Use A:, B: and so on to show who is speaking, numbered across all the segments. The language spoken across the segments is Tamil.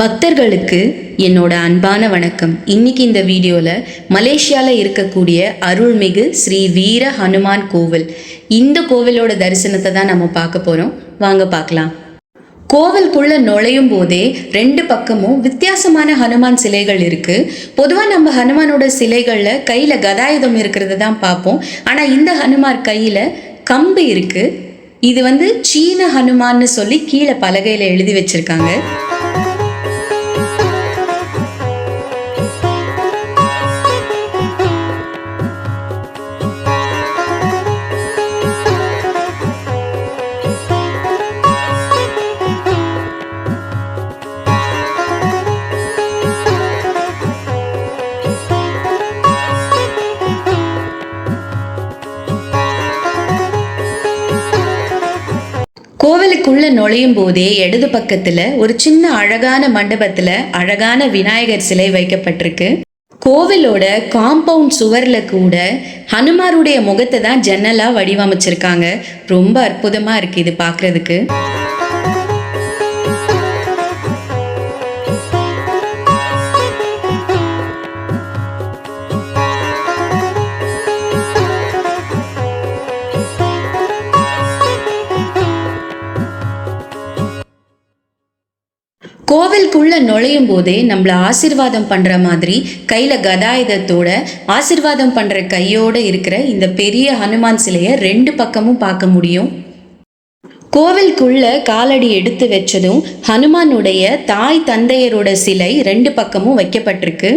A: பக்தர்களுக்கு என்னோட அன்பான வணக்கம். இன்னைக்கு இந்த வீடியோவில் மலேசியாவில் இருக்கக்கூடிய அருள்மிகு ஸ்ரீ வீர ஹனுமான் கோவில். இந்த கோவிலோட தரிசனத்தை தான் நம்ம பார்க்க போகிறோம் வாங்க பார்க்கலாம். கோவிலுக்குள்ள நுழையும் போதே ரெண்டு பக்கமும் வித்தியாசமான ஹனுமான் சிலைகள் இருக்கு. பொதுவாக நம்ம ஹனுமானோட சிலைகளில் கையில் கதாயுதம் இருக்கிறத தான் பார்ப்போம். ஆனால் இந்த ஹனுமார் கையில் கம்பு இருக்கு. இது வந்து சீன ஹனுமான்னு சொல்லி கீழே பலகையில் எழுதி வச்சிருக்காங்க. நுழையும் போதே இடது பக்கத்துல ஒரு சின்ன அழகான மண்டபத்துல அழகான விநாயகர் சிலை வைக்கப்பட்டிருக்கு. கோவிலோட காம்பவுண்ட் சுவர்ல கூட ஹனுமாருடைய முகத்தை தான் ஜன்னலா வடிவமைச்சிருக்காங்க. ரொம்ப அற்புதமா இருக்கு இது பாக்குறதுக்கு. நுழையும் போதே நம்மள ஆசிர்வாதம் பண்ற மாதிரி கையில கதாயுதத்தோட ஆசிர்வாதம் பண்ற கையோட இருக்கிற இந்த பெரிய ஹனுமான் சிலையை ரெண்டு பக்கமும் பார்க்க முடியும். கோவிலுக்குள்ள காலடி எடுத்து வச்சதும் ஹனுமானுடைய தாய் தந்தையரோட சிலை ரெண்டு பக்கமும் வைக்கப்பட்டிருக்கு.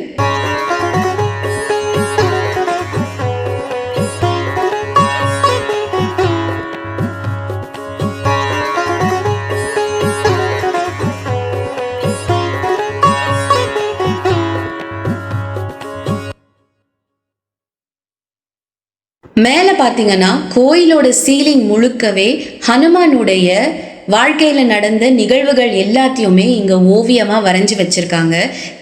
A: மேலே பார்த்தீங்கன்னா கோயிலோட சீலிங் முழுக்கவே ஹனுமானுடைய வாழ்க்கையில் நடந்த நிகழ்வுகள் எல்லாத்தையுமே இங்கே ஓவியமாக வரைஞ்சி வச்சுருக்காங்க.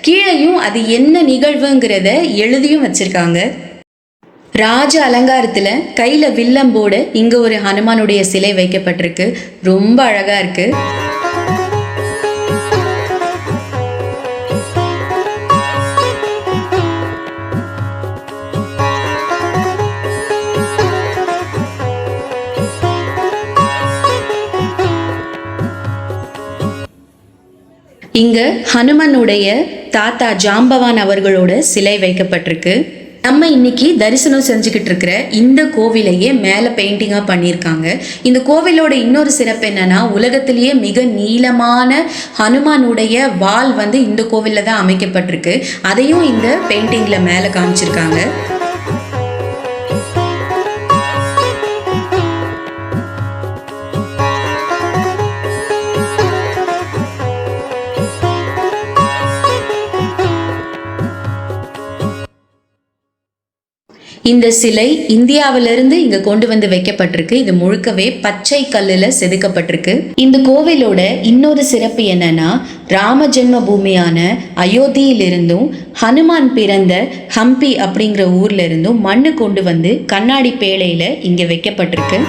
A: கீழேயும் அது என்ன நிகழ்வுங்கிறத எழுதியும் வச்சுருக்காங்க. ராஜ அலங்காரத்தில் கையில் வில்லம்போடு இங்கே ஒரு ஹனுமானுடைய சிலை வைக்கப்பட்டிருக்கு. ரொம்ப அழகாக இருக்குது இங்க ஹனுமனுடைய தாத்தா ஜாம்பவான் அவர்களோட சிலை வைக்கப்பட்டிருக்கு. நம்ம இன்னைக்கு தரிசனம் செஞ்சுக்கிட்டு இருக்கிற இந்த கோவிலையே மேலே பெயிண்டிங்காக பண்ணியிருக்காங்க. இந்த கோவிலோட இன்னொரு சிறப்பு என்னன்னா உலகத்திலேயே மிக நீளமான ஹனுமானுடைய வால் வந்து இந்த கோவிலில் தான் அமைக்கப்பட்டிருக்கு. அதையும் இந்த பெயிண்டிங்கில் மேலே காமிச்சிருக்காங்க. இந்த சிலை இந்தியாவிலிருந்து இங்க கொண்டு வந்து வைக்கப்பட்டிருக்கு. இது முழுக்கவே பச்சை கல்லுல செதுக்கப்பட்டிருக்கு. இந்த கோவிலோட இன்னொரு சிறப்பு என்னன்னா ராம ஜென்ம பூமியான அயோத்தியிலிருந்தும் ஹனுமான் பிறந்த ஹம்பி அப்படிங்கிற ஊர்ல இருந்தும் மண்ணு கொண்டு வந்து கண்ணாடி பேழையில இங்க வைக்கப்பட்டிருக்கு.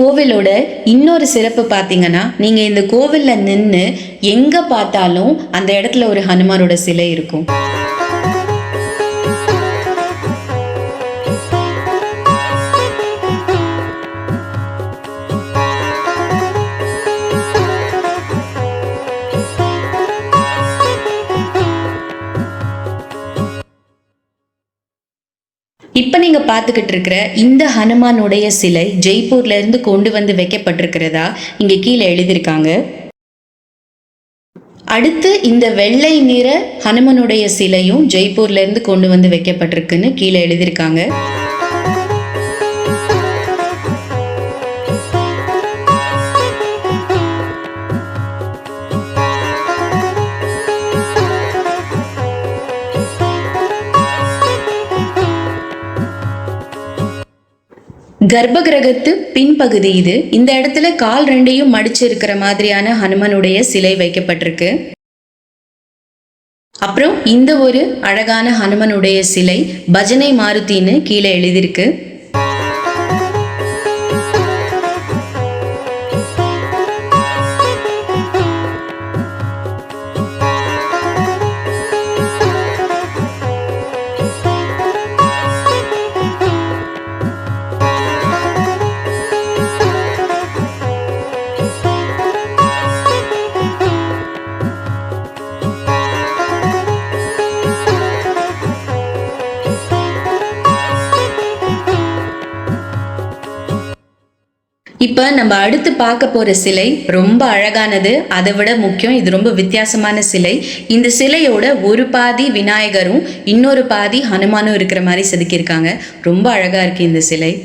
A: கோவிலோட இன்னொரு சிறப்பு பார்த்தீங்கன்னா நீங்கள் இந்த கோவிலில் நின்று எங்கே பார்த்தாலும் அந்த இடத்துல ஒரு ஹனுமானோட சிலை இருக்கும். இப்போ நீங்கள் பார்த்துக்கிட்டு இருக்கிற இந்த ஹனுமானுடைய சிலை ஜெய்ப்பூர்லேருந்து கொண்டு வந்து வைக்கப்பட்டிருக்கிறதா இங்கே கீழே எழுதியிருக்காங்க. அடுத்து இந்த வெள்ளை நிற ஹனுமனுடைய சிலையும் ஜெய்ப்பூர்ல இருந்து கொண்டு வந்து வைக்கப்பட்டிருக்குன்னு கீழே எழுதியிருக்காங்க. கர்ப்பகிரகத்து பின்பகுதி இது. இந்த இடத்துல கால் ரெண்டையும் மடிச்சு இருக்கிற மாதிரியான ஹனுமனுடைய சிலை வைக்கப்பட்டிருக்கு. அப்புறம் இந்த ஒரு அழகான ஹனுமனுடைய சிலை பஜனை மாருத்தின்னு கீழே எழுதியிருக்கு. இப்போ நம்ம அடுத்து பார்க்க போகிற சிலை ரொம்ப அழகானது. அதை விட முக்கியம் இது ரொம்ப வித்தியாசமான சிலை. இந்த சிலையோட ஒரு பாதி விநாயகரும் இன்னொரு பாதி ஹனுமானும் இருக்கிற மாதிரி செதுக்கியிருக்காங்க. ரொம்ப அழகாக இருக்கு இந்த சிலை.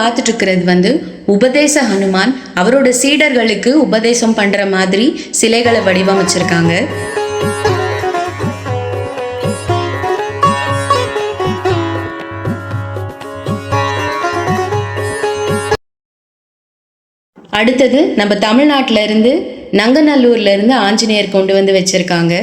A: பார்த்துட்டு இருக்கிறது வந்து உபதேச ஹனுமான் அவரோட சீடர்களுக்கு உபதேசம் பண்ற மாதிரி சிலைகளை வடிவமைச்சிருக்காங்க. அடுத்தது நம்ம தமிழ்நாட்டில இருந்து நங்கநல்லூர்ல இருந்து ஆஞ்சநேயர் கொண்டு வந்து வச்சிருக்காங்க.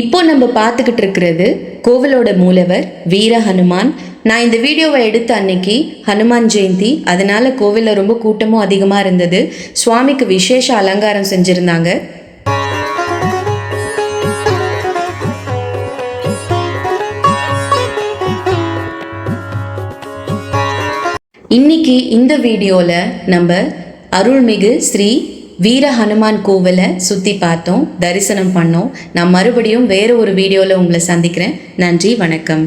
A: இப்போ நம்ம பார்த்துக்கிட்டு இருக்கிறது கோவிலோட மூலவர் வீர ஹனுமான். நான் இந்த வீடியோவை எடுத்த அன்னைக்கு ஹனுமான் ஜெயந்தி அதனால கோவிலில் ரொம்ப கூட்டமும் அதிகமாக இருந்தது. சுவாமிக்கு விசேஷ அலங்காரம் செஞ்சுருந்தாங்க. இன்னைக்கு இந்த வீடியோவில் நம்ம அருள்மிகு ஸ்ரீ வீர ஹனுமான் கோவிலை சுற்றி பார்த்தோம் தரிசனம் பண்ணோம். நான் மறுபடியும் வேறு ஒரு வீடியோவில் உங்களை சந்திக்கிறேன். நன்றி வணக்கம்.